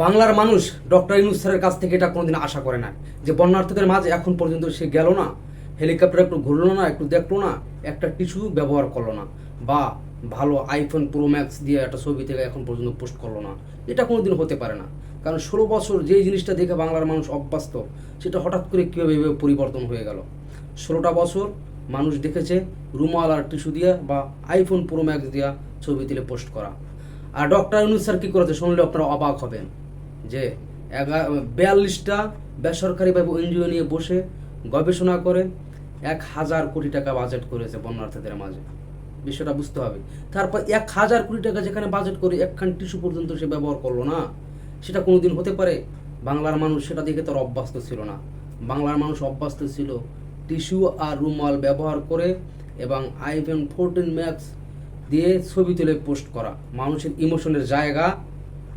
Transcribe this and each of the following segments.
বাংলার মানুষ ডক্টর ইউনুস স্যারের কাছ থেকে এটা কোনোদিন আশা করে না যে বন্যার্থীদের মাঝে এখন পর্যন্ত সে গেল না, হেলিকপ্টার একটু ঘুরলো না, একটু দেখল না, একটা টিস্যু ব্যবহার করল না, বা ভালো আইফোন প্রো ম্যাক্স দিয়ে একটা ছবি থেকে এখন পর্যন্ত পোস্ট করল না। এটা কোনোদিন হতে পারে না। কারণ ষোলো বছর যে জিনিসটা দেখে বাংলার মানুষ অভ্যস্ত, সেটা হঠাৎ করে কীভাবে পরিবর্তন হয়ে গেল? ষোলোটা বছর মানুষ দেখেছে রুমাল আর টিস্যু দিয়া বা আইফোন প্রো ম্যাক্স দিয়া ছবি তুলে পোস্ট করা। আর ডক্টর ইউনুস স্যার কী করেছে, শুনলে আপনারা অবাক হবেন। যে বিয়াল্লিশটা বেসরকারিভাবে এনজিও নিয়ে বসে গবেষণা করে এক হাজার কোটি টাকা বাজেট করেছে বন্যার্থীদের মাঝে। বিষয়টা বুঝতে হবে। তারপর এক হাজার কোটি টাকা যেখানে বাজেট করে একখান টিস্যু পর্যন্ত সে ব্যবহার করল না। সেটা কোনোদিন হতে পারে? বাংলার মানুষ সেটা দেখে তার অভ্যস্ত ছিল না। বাংলার মানুষ অভ্যস্ত ছিল টিস্যু আর রুমাল ব্যবহার করে এবং আইফোন ফোরটিন ম্যাক্স দিয়ে ছবি তুলে পোস্ট করা। মানুষের ইমোশনের জায়গা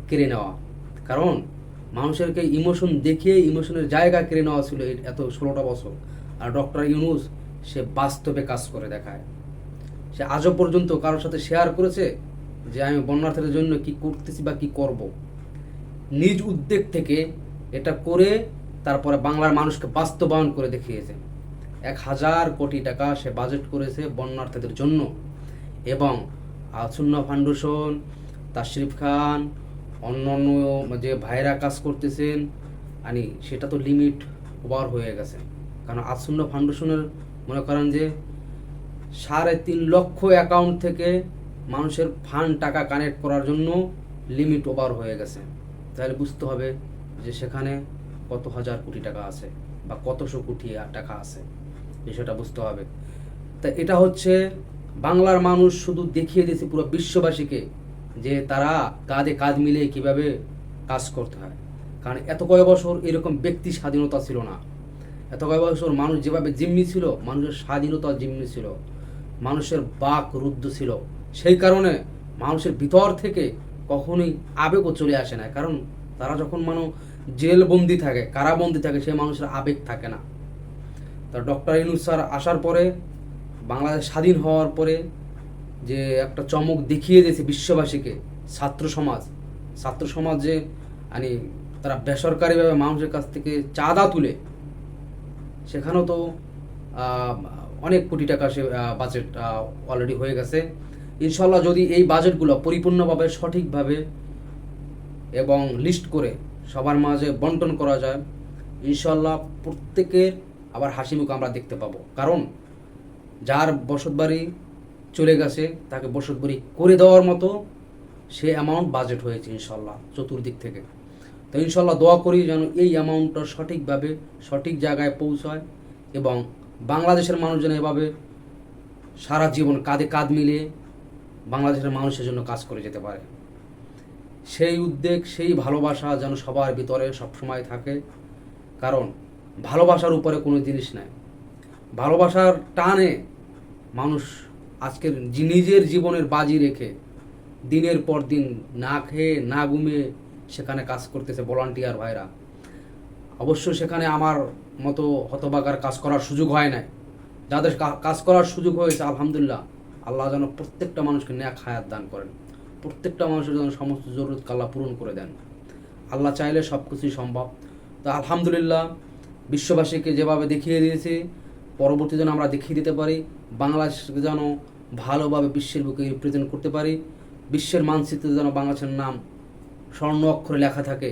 কেড়ে নেওয়া। কারণ মানুষেরকে ইমোশন দেখিয়ে ইমোশনের জায়গা কেড়ে নেওয়া ছিল এত ষোলোটা বছর। আর ডক্টর ইউনুস, সে বাস্তবে কাজ করে দেখায়। সে আজও পর্যন্ত কারোর সাথে শেয়ার করেছে যে, আমি বন্যার্থীদের জন্য কি করতেছি বা কি করব? নিজ উদ্যোগ থেকে এটা করে তারপরে বাংলার মানুষকে বাস্তবায়ন করে দেখিয়েছে। এক হাজার কোটি টাকা সে বাজেট করেছে বন্যার্থীদের জন্য। এবং আসন্ন ফাউন্ডেশন তাশরিফ খান অন্যান্য যে ভাইরা কাজ করতেছেন, আনি সেটা তো লিমিট ওভার হয়ে গেছে। কারণ আসন্ন ফাউন্ডেশনের মনে করেন যে সাড়ে তিন লক্ষ অ্যাকাউন্ট থেকে মানুষের ফান্ড টাকা কানেক্ট করার জন্য লিমিট ওভার হয়ে গেছে। তাহলে বুঝতে হবে যে সেখানে কত হাজার কোটি টাকা আছে বা কতশো কোটি টাকা আছে। বিষয়টা বুঝতে হবে। তা এটা হচ্ছে বাংলার মানুষ শুধু দেখিয়ে দিয়েছে পুরো বিশ্ববাসীকে যে তারা কাঁধে কাঁধ মিলে কীভাবে কাজ করতে হয়। কারণ এত কয় বছর এরকম ব্যক্তি স্বাধীনতা ছিল না। এত কয় বছর মানুষ যেভাবে জিম্মি ছিল, মানুষের স্বাধীনতা জিম্মি ছিল। মানুষের বাক রুদ্ধ ছিল। সেই কারণে মানুষের ভিতর থেকে কখনোই আবেগও চলে আসে না। কারণ তারা যখন মানুষ জেলবন্দি থাকে, কারাবন্দি থাকে, সেই মানুষের আবেগ থাকে না। তা ডক্টর ইনুস স্যার আসার পরে, বাংলাদেশ স্বাধীন হওয়ার পরে যে একটা চমক দেখিয়ে দিয়েছে বিশ্ববাসীকে, ছাত্র সমাজ। ছাত্র সমাজে মানে তারা বেসরকারিভাবে মানুষের কাছ থেকে চাঁদা তুলে, সেখানেও তো অনেক কোটি টাকা সে বাজেট অলরেডি হয়ে গেছে। ইনশাল্লাহ যদি এই বাজেটগুলো পরিপূর্ণভাবে, সঠিকভাবে এবং লিস্ট করে সবার মাঝে বন্টন করা যায় ইনশাল্লাহ প্রত্যেকের আবার হাসি মুখ আমরা দেখতে পাবো। কারণ, যার বসতবাড়ি চলে গেছে, তাকে বসতবাড়ি করে দেওয়ার মতো সে অ্যামাউন্ট বাজেট হয়েছে ইনশাল্লাহ চতুর্দিক থেকে। তো ইনশাল্লাহ দোয়া করি যেন এই অ্যামাউন্টটা সঠিকভাবে, সঠিক জায়গায় পৌঁছায় এবং বাংলাদেশের মানুষ যেন এভাবে সারা জীবন কাঁধে কাঁধ মিলিয়ে বাংলাদেশের মানুষের জন্য কাজ করে যেতে পারে। সেই উদ্বেগ, সেই ভালোবাসা যেন সবার ভিতরে সবসময় থাকে। কারণ ভালোবাসার উপরে কোনো জিনিস নাই। ভালোবাসার টানে মানুষ আজকের নিজের জীবনের বাজি রেখে দিনের পর দিন না খেয়ে, না ঘুমিয়ে সেখানে কাজ করতেছে ভলান্টিয়ার ভাইরা। অবশ্য সেখানে আমার মতো হতবাগার কাজ করার সুযোগ হয় নাই। যাদের কাজ করার সুযোগ হয়েছে, আলহামদুলিল্লাহ, আল্লাহ যেন প্রত্যেকটা মানুষকে ন্যাক হায়াত দান করেন। প্রত্যেকটা মানুষের যেন সমস্ত জরুরত আল্লাহ পূরণ করে দেন। আল্লাহ চাইলে সব কিছুই সম্ভব। তো আলহামদুলিল্লাহ, বিশ্ববাসীকে যেভাবে দেখিয়ে দিয়েছে পরবর্তী যেন আমরা দেখিয়ে দিতে পারি বাংলাদেশকে যেন ভালোভাবে বিশ্বের বুকে রিপ্রেজেন্ট করতে পারি, বিশ্বের মানচিত্রে যেন বাংলাদেশের নাম স্বর্ণ অক্ষরে লেখা থাকে,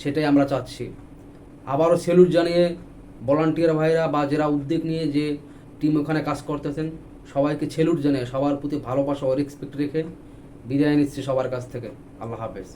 সেটাই আমরা চাচ্ছি। আবারও সেলুট জানিয়ে ভলান্টিয়ার ভাইরা বা যারা উদ্যোগ নিয়ে যে টিম ওখানে কাজ করতেছেন, সবাইকে সেলুট জানিয়ে সবার প্রতি ভালোবাসা ও রেসপেক্ট রেখে বিদায় নিচ্ছি সবার কাছ থেকে। আল্লাহ হাফেজ।